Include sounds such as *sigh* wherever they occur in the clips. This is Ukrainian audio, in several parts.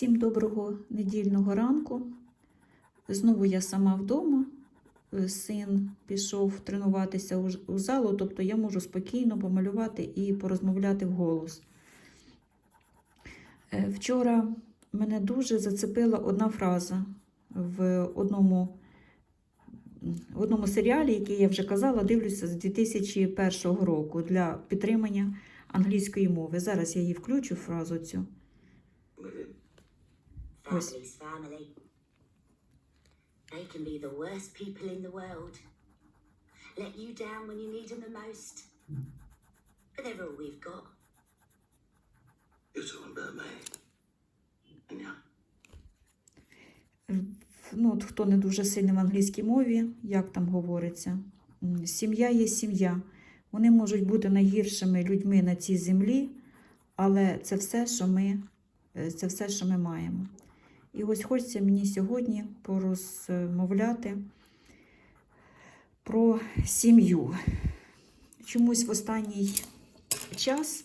Всім доброго недільного ранку. Знову я сама вдома. Е, Син пішов тренуватися у залу, тобто я можу спокійно помалювати і порозмовляти вголос. Е, Вчора мене дуже зацепила одна фраза в одному, в одному серіалі, який я вже казала, дивлюся з 2001 року для підтримання англійської мови. Зараз я її включу фразу цю. Ось. They can be the worst people in the world. Let you down when you need them the most. But they're all we've got. You're talking about me. Yeah. ну, от хто не дуже сильний в англійській мові, як там говориться, сім'я є сім'я. Вони можуть бути найгіршими людьми на цій землі, але це все, що ми, е, це все, що ми маємо. І ось хочеться мені сьогодні порозмовляти про сім'ю. Чомусь в останній час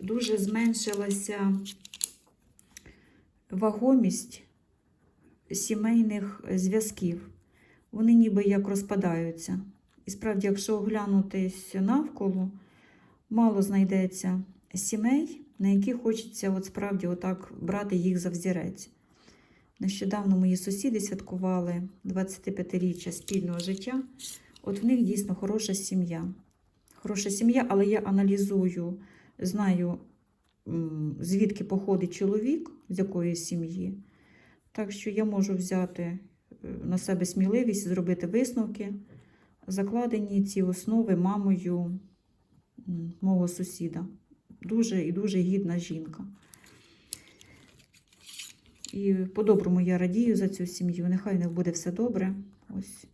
дуже зменшилася вагомість сімейних зв'язків. Вони ніби як розпадаються. І справді, якщо оглянутись навколо, мало знайдеться сімей, на які хочеться от справді отак брати їх за взірець. Нещодавно мої сусіди святкували 25-річчя спільного життя. От в них дійсно хороша сім'я. Хороша сім'я, але я аналізую, знаю, звідки походить чоловік, з якої сім'ї. Так що я можу взяти е, на себе сміливість, зробити висновки, закладені ці основи мамою мого сусіда. Дуже і дуже гідна жінка. І по-доброму я радію за цю сім'ю. Нехай в них буде все добре. Ось.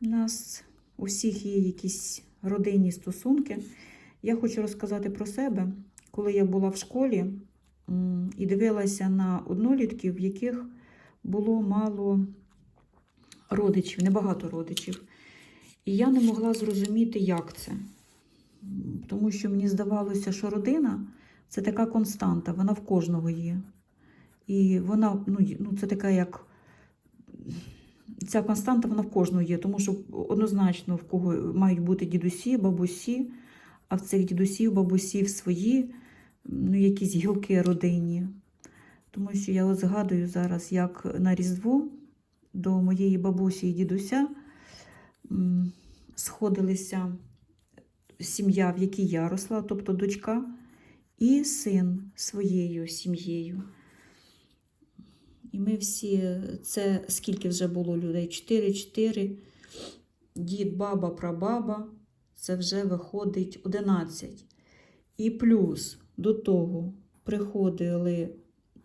У нас у всіх є якісь родинні стосунки. Я хочу розказати про себе. Коли я була в школі, і дивилася на однолітків, в яких було мало родичів, небагато родичів. І я не могла зрозуміти, як це. Тому що мені здавалося, що родина це така константа, вона в кожного є. І вона, ну, ну це така як. Ця константа вона в кожного є, тому що однозначно в кого мають бути дідусі, бабусі, а в цих дідусів, бабусів свої ну, якісь гілки родинні. Тому що я от згадую зараз, як на Різдво до моєї бабусі і дідуся сходилися сім'я, в якій я росла, тобто дочка, і син своєю сім'єю. І ми всі, це скільки вже було людей? Чотири-чотири, дід, баба, прабаба, це вже виходить 11. І плюс до того приходили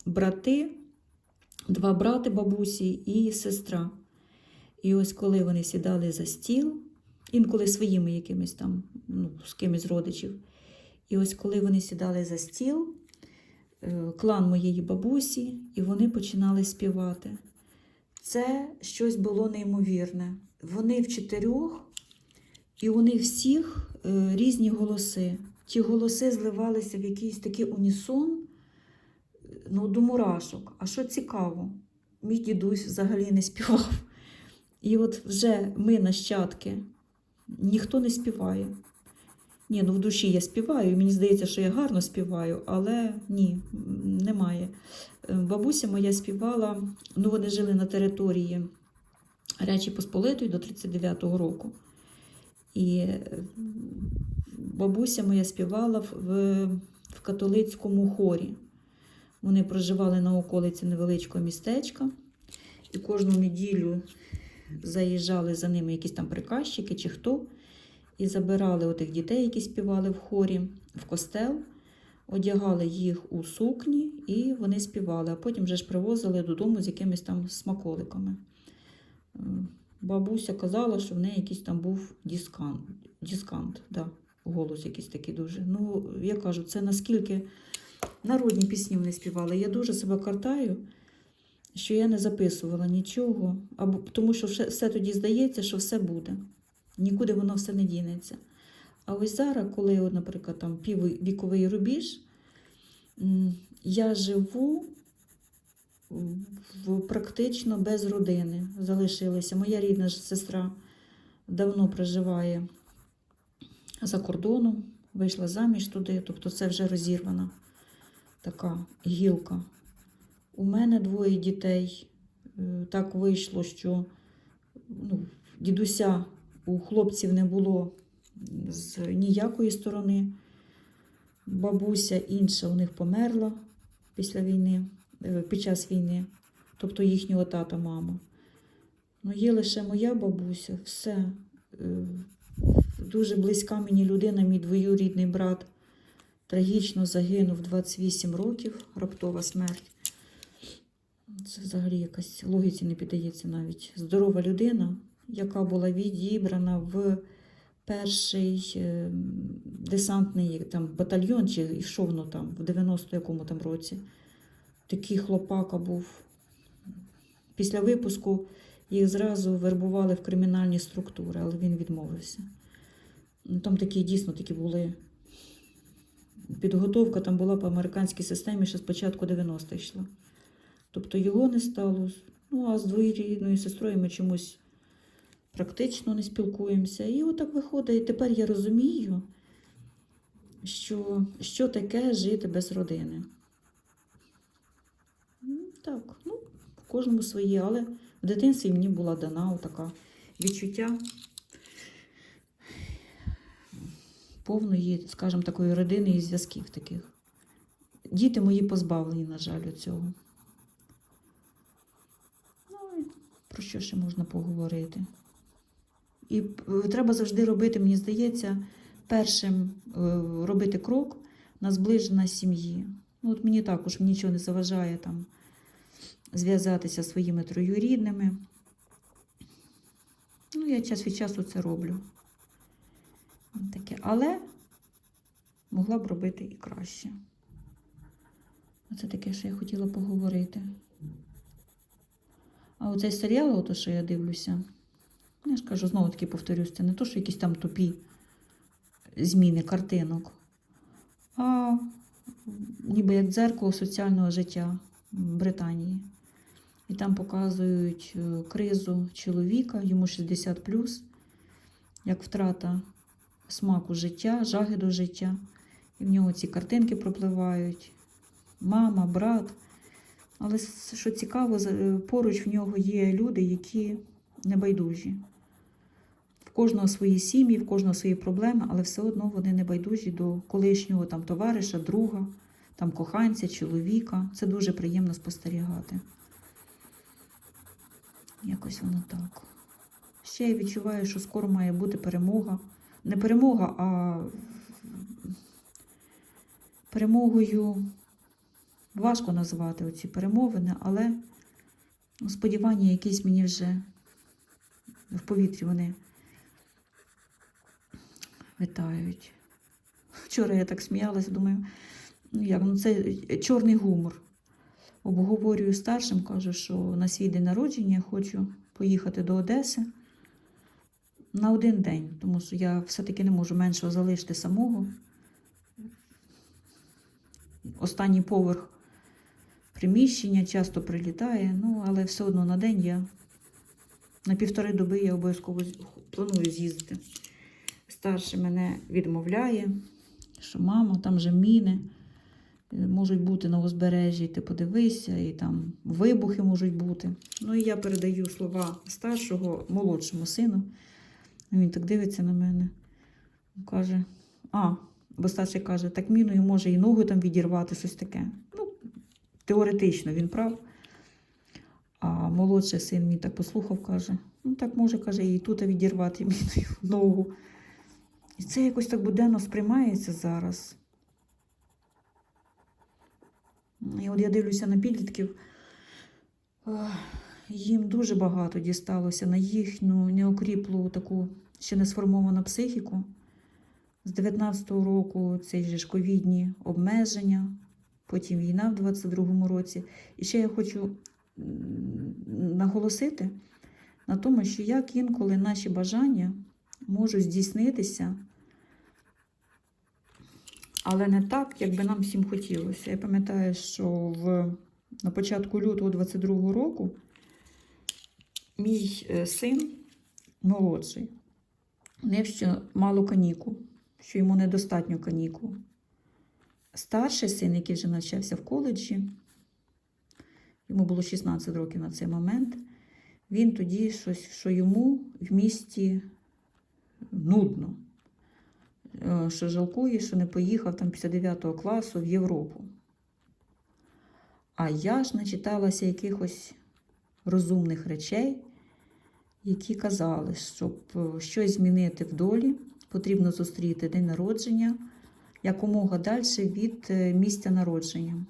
брати, два брати бабусі і сестра. І ось коли вони сідали за стіл, інколи своїми якимись там, ну, з кимось родичів. І ось коли вони сідали за стіл, е, клан моєї бабусі, і вони починали співати. Це щось було неймовірне. Вони в чотирьох, і у них всіх е, різні голоси. Ті голоси зливалися в якийсь такий унісон, ну, до мурашок. А що цікаво, мій дідусь взагалі не співав. І от вже ми, нащадки, ніхто не співає. Ні, ну в душі я співаю, і мені здається, що я гарно співаю, але ні, немає. Е, Бабуся моя співала, ну вони жили на території Речі Посполитої до 39-го року. І е, бабуся моя співала в, в, католицькому хорі. Вони проживали на околиці невеличкого містечка, і кожну неділю заїжджали за ними якісь там приказчики чи хто, і забирали отих дітей, які співали в хорі, в костел, одягали їх у сукні, і вони співали, а потім вже ж привозили додому з якимись там смаколиками. Е, Бабуся казала, що в неї якийсь там був дискант, дискант да, голос якийсь такий дуже. Ну, я кажу, це наскільки народні пісні вони співали. Я дуже себе картаю, що я не записувала нічого, або тому що все, все тоді здається, що все буде. Нікуди воно все не дінеться. А ось зараз, коли, наприклад, там піввіковий рубіж, Я живу практично без родини. Залишилася. Моя рідна ж сестра давно проживає за кордоном, вийшла заміж туди, тобто це вже розірвана така гілка. У мене двоє дітей. Е, Так вийшло, що ну, дідуся у хлопців не було з ніякої сторони. Бабуся інша у них померла після війни, е, під час війни, тобто їхнього тата, мама. Ну, є лише моя бабуся, все. Е, Дуже близька мені людина, мій двоюрідний брат, трагічно загинув 28 років, раптова смерть. Це взагалі якась логіці не піддається навіть. Здорова людина, яка була відібрана в перший е, десантний там, батальйон, чи йшов воно там в 90 якому там році. Такий хлопака був. Після випуску їх зразу вербували в кримінальні структури, але він відмовився. Ну, Там такі дійсно такі були. Підготовка там була по американській системі ще з початку 90-х йшла. Тобто його не стало. Ну, а з двоюрідною сестрою ми чомусь практично не спілкуємося. І отак виходить. І тепер я розумію, що, що таке жити без родини. Ну, Так, ну, в кожному своє, але в дитинстві мені була дана така відчуття повної, скажімо, такої родини і зв'язків таких. Діти мої позбавлені, на жаль, цього. Ну, про що ще можна поговорити? І е, треба завжди робити, мені здається, першим е, робити крок на зближення сім'ї. Ну, от мені також нічого не заважає там зв'язатися зі своїми троюрідними. Ну, я час від часу це роблю. Таке. Але могла б робити і краще. Оце таке, що я хотіла поговорити. А оцей серіал, ото, що я дивлюся, я ж кажу, знову таки повторюсь, це не то, що якісь там тупі зміни картинок, а ніби як дзеркало соціального життя Британії. І там показують е, кризу чоловіка, йому 60 як втрата смаку життя, жаги до життя. І в нього ці картинки пропливають. Мама, брат. Але що цікаво, е, поруч в нього є люди, які небайдужі. Кожного свої сім'ї, в кожного свої проблеми, але все одно вони небайдужі до колишнього там, товариша, друга, там, коханця, чоловіка. Це дуже приємно спостерігати. Якось воно так. Ще я відчуваю, що скоро має бути перемога. Не перемога, а перемогою важко назвати оці перемовини, але сподівання якісь мені вже в повітрі вони витають. Вчора я так сміялася, думаю, ну як, ну це чорний гумор. Обговорюю старшим, кажу, що на свій день народження я хочу поїхати до Одеси на один день, тому що я все-таки не можу меншого залишити самого. Останній поверх приміщення часто прилітає, ну, але все одно на день я на півтори доби я обов'язково планую з'їздити. Старший мене відмовляє, що мама, там же міни можуть бути на узбережжі, ти подивися, і там вибухи можуть бути. Ну і я передаю слова старшого молодшому сину. Він так дивиться на мене. Каже, а, бо старший каже, так міною може і ногу там відірвати, щось таке. Ну, теоретично він прав. А молодший син мій так послухав, каже, ну так може, каже, і тут відірвати міною ногу. І це якось так буденно сприймається зараз. І от я дивлюся на підлітків, їм дуже багато дісталося на їхню неокріплу таку ще не сформовану психіку. З 19-го року же ж ковідні обмеження, потім війна в 22-му році. І ще я хочу наголосити на тому, що як інколи наші бажання можуть здійснитися але не так, як би нам всім хотілося. Я пам'ятаю, що в, на початку лютого 22-го року мій е, син молодший, не ще мало канікул, що йому недостатньо канікул. Старший син, який вже навчався в коледжі, йому було 16 років на цей момент. Він тоді щось, що йому в місті нудно, що жалкує, що не поїхав там після 9 класу в Європу. А я ж начиталася якихось розумних речей, які казали, щоб е, щось змінити в долі, потрібно зустріти день народження якомога далі від е, місця народження.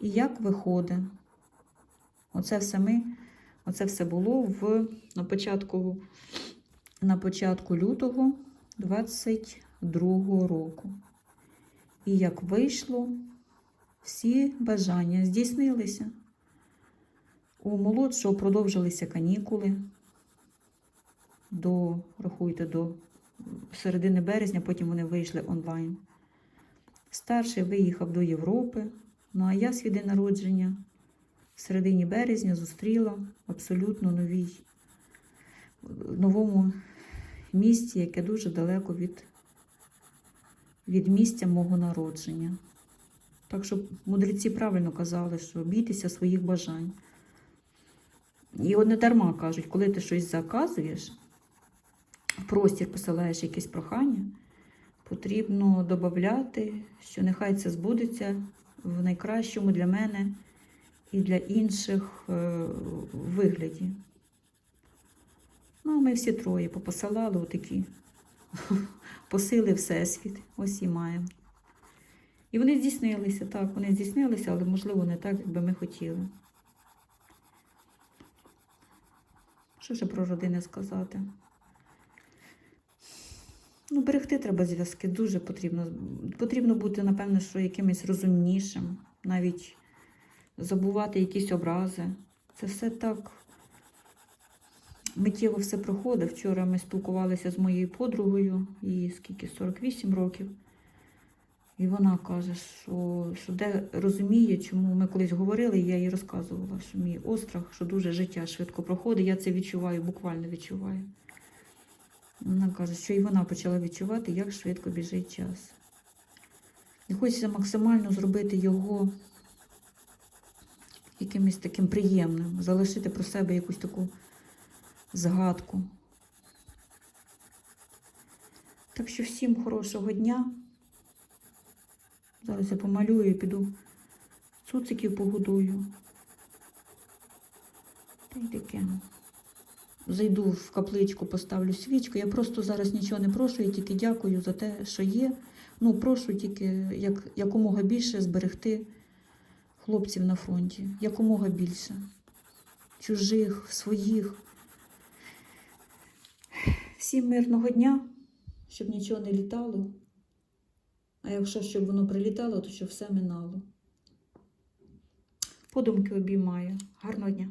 І як виходить, оце все ми, оце все було в, на, початку, на початку лютого 22 року. І як вийшло, всі бажання здійснилися. У молодшого продовжилися канікули до, рахуйте, до середини березня, потім вони вийшли онлайн. Старший виїхав до Європи, ну а я свій день народження в середині березня зустріла абсолютно новій, новому місті, яке дуже далеко від, від місця мого народження. Так що мудреці правильно казали, що бійтеся своїх бажань. І от не дарма кажуть, коли ти щось заказуєш, в простір посилаєш якесь прохання, потрібно додати, що нехай це збудеться в найкращому для мене і для інших е, вигляді. Ну, а ми всі троє попосилали отакі *laughs* посили Всесвіт. Ось і маємо. І вони здійснилися, так, вони здійснилися, але, можливо, не так, як би ми хотіли. Що ще про родини сказати? Ну, берегти треба зв'язки, дуже потрібно. Потрібно бути, напевно, що якимось розумнішим, навіть забувати якісь образи. Це все так миттєво все проходить. Вчора ми спілкувалися з моєю подругою, їй скільки 48 років. І вона каже, що, що де розуміє, чому ми колись говорили, я їй розказувала, що мій острах, що дуже життя швидко проходить. Я це відчуваю, буквально відчуваю. Вона каже, що і вона почала відчувати, як швидко біжить час. І хочеться максимально зробити його якимось таким приємним, залишити про себе якусь таку згадку. Так що всім хорошого дня. Зараз я помалюю і піду цуциків погодую. Та й таке. Зайду в капличку, поставлю свічку. Я просто зараз нічого не прошу, я тільки дякую за те, що є. Ну, прошу тільки як, якомога більше зберегти хлопців на фронті. Якомога більше. Чужих, своїх. Всім мирного дня, щоб нічого не літало. А якщо щоб воно прилітало, то щоб все минало. Подумки обіймаю. Гарного дня.